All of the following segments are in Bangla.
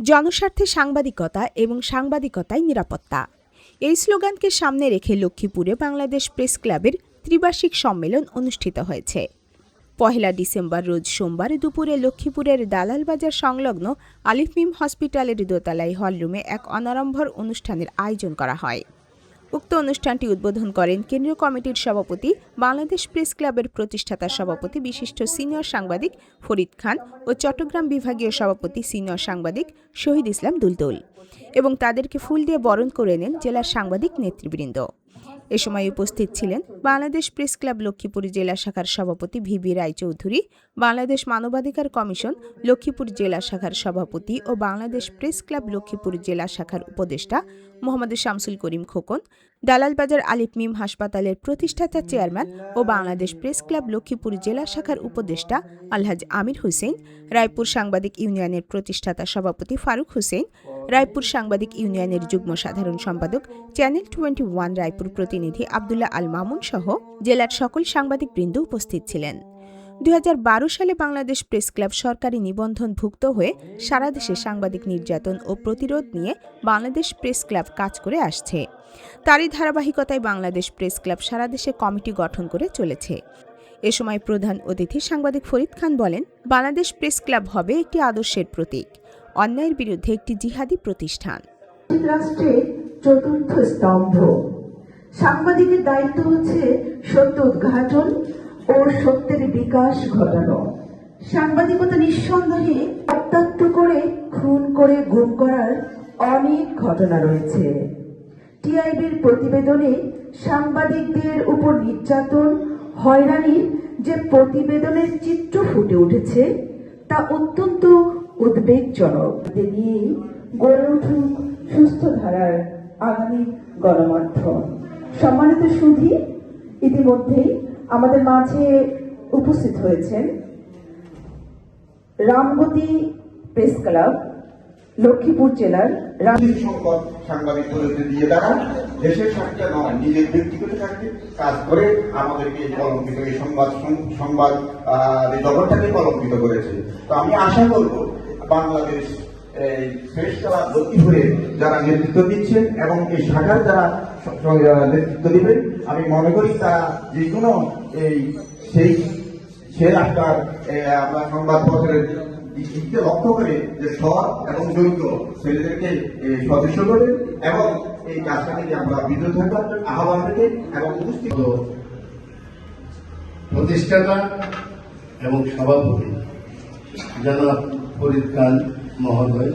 জনস্বার্থে সাংবাদিকতা এবং সাংবাদিকতায় নিরাপত্তা। এই স্লোগানকে সামনে রেখে লক্ষ্মীপুরে বাংলাদেশ প্রেস ক্লাবের ত্রিবার্ষিক সম্মেলন অনুষ্ঠিত হয়েছে। পহেলা ডিসেম্বর রোজ সোমবার দুপুরে লক্ষ্মীপুরের দালাল বাজার সংলগ্ন আলিফমিম হসপিটালের দোতলায় হলরুমে এক অনারম্ভর অনুষ্ঠানের আয়োজন করা হয়। উক্ত অনুষ্ঠানটি উদ্বোধন করেন কেন্দ্রীয় কমিটির সভাপতি, বাংলাদেশ প্রেস ক্লাবের প্রতিষ্ঠাতা সভাপতি বিশিষ্ট সিনিয়র সাংবাদিক ফরিদ খান ও চট্টগ্রাম বিভাগীয় সভাপতি সিনিয়র সাংবাদিক শহীদ ইসলাম দুলদুল এবং তাদেরকে ফুল দিয়ে বরণ করে নেন জেলার সাংবাদিক নেতৃবৃন্দ। এ সময় উপস্থিত ছিলেন বাংলাদেশ প্রেস ক্লাব লক্ষ্মীপুর জেলা শাখার সভাপতি ভিবি রায়চৌধুরী, বাংলাদেশ মানবাধিকার কমিশন লক্ষ্মীপুর জেলা শাখার সভাপতি ও বাংলাদেশ প্রেস ক্লাব লক্ষ্মীপুর জেলা শাখার উপদেষ্টা মোহাম্মদ শামসুল করিম খোকন, দালালবাজার আলিফ মিম হাসপাতালের প্রতিষ্ঠাতা চেয়ারম্যান ও বাংলাদেশ প্রেস ক্লাব লক্ষ্মীপুর জেলা শাখার উপদেষ্টা আলহাজ আমির হোসেন, রায়পুর সাংবাদিক ইউনিয়নের প্রতিষ্ঠাতা সভাপতি ফারুক হোসেন রায়পুর সাংবাদিক ইউনিয়নের যুগ্ম সাধারণ সম্পাদক, চ্যানেল টোয়েন্টি ওয়ান রায়পুর প্রতিনিধি আবদুল্লাহ আল মামুন সহ জেলার সকল সাংবাদিকবৃন্দ উপস্থিত ছিলেন। দু হাজার বারো সালে বাংলাদেশ প্রেস ক্লাব সরকারি নিবন্ধনভুক্ত হয়ে সারা দেশে সাংবাদিক নির্যাতন ও প্রতিরোধ নিয়ে বাংলাদেশ প্রেস ক্লাব কাজ করে আসছে। তারই ধারাবাহিকতায় বাংলাদেশ প্রেস ক্লাব সারা দেশে কমিটি গঠন করে চলেছে। এ সময় প্রধান অতিথি সাংবাদিক ফরিদ খান বলেন, বাংলাদেশ প্রেস ক্লাব হবে একটি আদর্শের প্রতীক। অন্যায়ের বিরুদ্ধে একটি জিহাদি প্রতিষ্ঠান। রাষ্ট্রের চতুর্থ স্তম্ভ। সাংবাদিকের দায়িত্ব হচ্ছে সত্য উদ্ঘাটন ও সত্যের বিকাশ ঘটানো। সাংবাদিকতা নিঃসন্দেহে রক্তাক্ত করে, খুন করে, গুম করার অনেক ঘটনা রয়েছে। টিআইবির প্রতিবেদনে সাংবাদিকদের উপর নির্যাতন, হয়রানির যে প্রতিবেদনের চিত্র ফুটে উঠেছে, তা অত্যন্ত উদ্বেগজনক। নিয়েই গড়ে উঠুক সুস্থ ধারার আগামী গণমাধ্যম। সম্মানিত সুধী, ইতিমধ্যেই আমাদের মাঝে উপস্থিত হয়েছেন রামগতি প্রেস ক্লাব, লক্ষ্মীপুর জেলার সংকট সাংবাদিকদেরকে দিয়ে দাঁড়ান দেশের স্বার্থে নয়, নিজের ব্যক্তিগত স্বার্থে কাজ করে আমাদেরকে কলঙ্কিত, এই সংবাদ সংবাদ জগৎটাকে কলঙ্কিত করেছে। তো আমি আশা করব বাংলাদেশ এই ক্লাব লক্ষ্মীপুরে যারা নেতৃত্ব দিচ্ছেন এবং এই শাখার যারা নেতৃত্ব দিবেন আমি মনে করি তারা যে কোনো এই সেই সে এ, আপনার সংবাদপত্রের দিকে লক্ষ্য করে যে সৎ এবং যোগ্য ছেলেদেরকে সদস্য করে এবং এই কাজটা থেকে আমরা বিরত থাকার আহ্বান থেকে এবং উপস্থিত প্রতিষ্ঠাতা এবং সভাপতি জনাব খান মহোদয়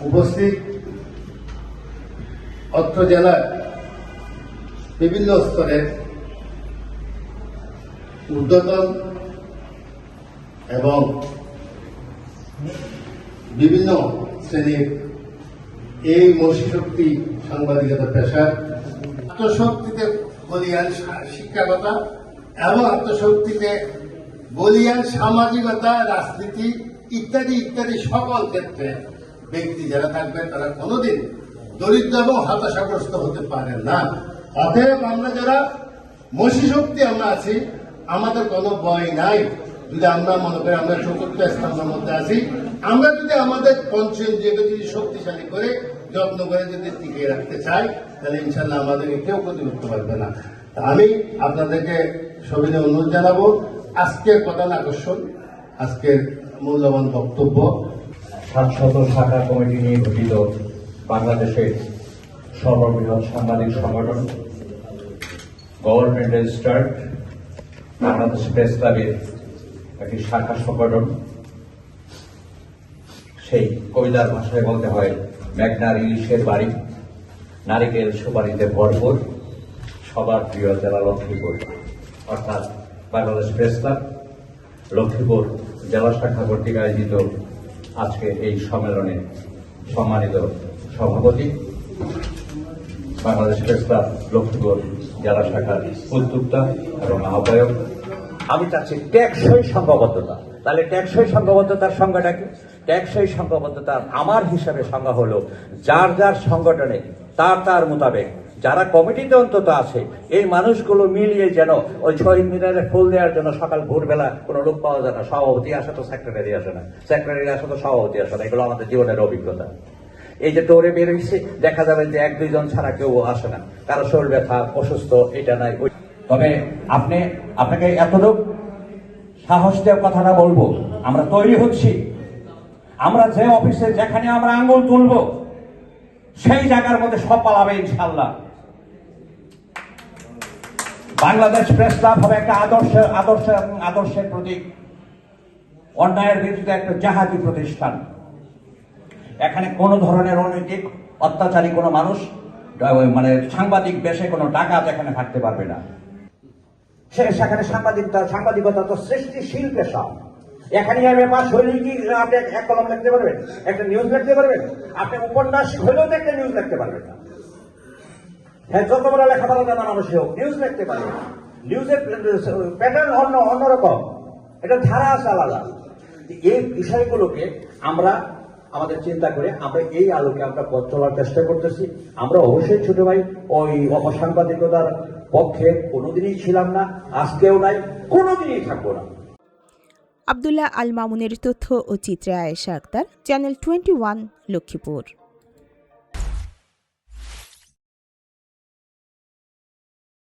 উপস্থিত অত্র জেলার বিভিন্ন স্তরের ঊর্ধ্বতন এবং বিভিন্ন শ্রেণির এই মসিশক্তি সাংবাদিকতা পেশার আত্মশক্তিতে বলিয়ান শিক্ষাকতা এবং আত্মশক্তিতে বলিয়ান সামাজিকতা, রাজনীতি ইত্যাদি ইত্যাদি সকল ক্ষেত্রে ব্যক্তি যারা থাকবেন তারা কোনোদিন দরিদ্র এবং হতাশাগ্রস্ত হতে পারেন না। অতএব আমরা যারা মসিশক্তি আমরা আছি, আমাদের কোনো ভয় নাই। যদি আমরা মনে করি আমরা চতুর্থ স্থানের মধ্যে আছি, আমরা যদি আমাদের পঞ্চেন্দ্রিয়কে যদি শক্তিশালী করে, যত্ন করে যদি টিকিয়ে রাখতে চাই, তাহলে ইনশাল্লাহ আমাদেরকে কেউ ক্ষতি করতে পারবে না। আমি আপনাদেরকে সবিনে অনুরোধ জানাব, আজকের প্রধান আকর্ষণ, আজকের মূল্যবান বক্তব্য সাতশত শাখা কমিটি নিয়ে গঠিত বাংলাদেশের সর্ববৃহৎ সাংবাদিক সংগঠন গভর্নমেন্ট রেজিস্টার্ড বাংলাদেশ প্রেস ক্লাবের একটি শাখা সংগঠন। সেই কবিতার ভাষায় বলতে হয় মেঘনার ইলিশের বাড়ি, নারিকেল সুপারিতে ভরপুর, সবার প্রিয় জেলা লক্ষ্মীপুর অর্থাৎ বাংলাদেশ প্রেস ক্লাব। লক্ষ্মীপুর জেলা শাখা কর্তৃক আয়োজিত আজকে এই সম্মেলনে সম্মানিত সভাপতি, বাংলাদেশ প্রেস ক্লাব লক্ষ্মীপুর জেলা শাখার উদ্যোক্তা এবং আহ্বায়ক। আমি চাচ্ছি টেকসই সংঘবদ্ধতা। তাহলে টেকসই সংঘবদ্ধতার সংজ্ঞাটা কি? টেকসই সংঘবদ্ধতার আমার হিসাবে সংজ্ঞা হলো, যার যার সংগঠনে তার তার মোতাবেক যারা কমিটিতে অন্তত আছে, এই মানুষগুলো মিলিয়ে যেন ওই শহীদ মিনারে ফুল দেওয়ার জন্য সকাল ভোরবেলা কোনো লোক পাওয়া যায় না। সভাপতি আসে তো সেক্রেটারি আসে না। সেক্রেটারি আসে তো, সভাপতি আসে না। এগুলো আমাদের জীবনের অভিজ্ঞতা। এই যে দৌড়ে বের হয়েছে দেখা যাবে যে এক, দুইজন ছাড়া কেউ আসে না। কারও শরীর ব্যথা, অসুস্থ, এটা নাই। তবে আপনি, আপনাকে এতটুক সাহস দেওয়ার কথাটা বলব, আমরা তৈরি হচ্ছি। আমরা যে অফিসে, যেখানে আমরা আঙ্গুল তুলবো, সেই জায়গার মধ্যে সব পালাবে ইনশাল্লাহ বাংলাদেশ প্রেস ক্লাব হবে একটা আদর্শ আদর্শ এবং আদর্শের প্রতীক। অন্যায়ের বিরুদ্ধে একটা জাহাজি প্রতিষ্ঠান। এখানে কোনো ধরনের অনৈতিক, অত্যাচারী কোনো মানুষ মানে সাংবাদিক বেশে কোনো ডাকাত এখানে থাকতে পারবে না। সে, সেখানে সাংবাদিকতা সাংবাদিকতা তো সৃষ্টিশীল পেশা এখানে আমি পাস হইলে কি, আপনি এক- কলম লিখতে পারবেন? একটা নিউজ লিখতে পারবেন? আপনি উপন্যাস হইলেও একটা নিউজ লিখতে পারবেন। না হ্যাঁ লেখাপড়া জানা মানুষ হোক নিউজ লিখতে পারবে নিউজের প্যাটার্ন অন্য অন্যরকম এটা ধারা আছে আলাদা। এই বিষয়গুলোকে আমরা আমাদের চিন্তা করে আমরা এই আলোকে আমরা পথ চলার চেষ্টা করতেছি। আমরা অবশ্যই ছোট ভাই, ওই অপসাংবাদিকতার পক্ষে কোনোদিনই ছিলাম না, আজকেও নাই, কোনোদিনই থাকব না। আবদুল্লাহ আল মামুনের তথ্য ও চিত্রে Ayesha Akter, channel twenty one, Lakshmipur.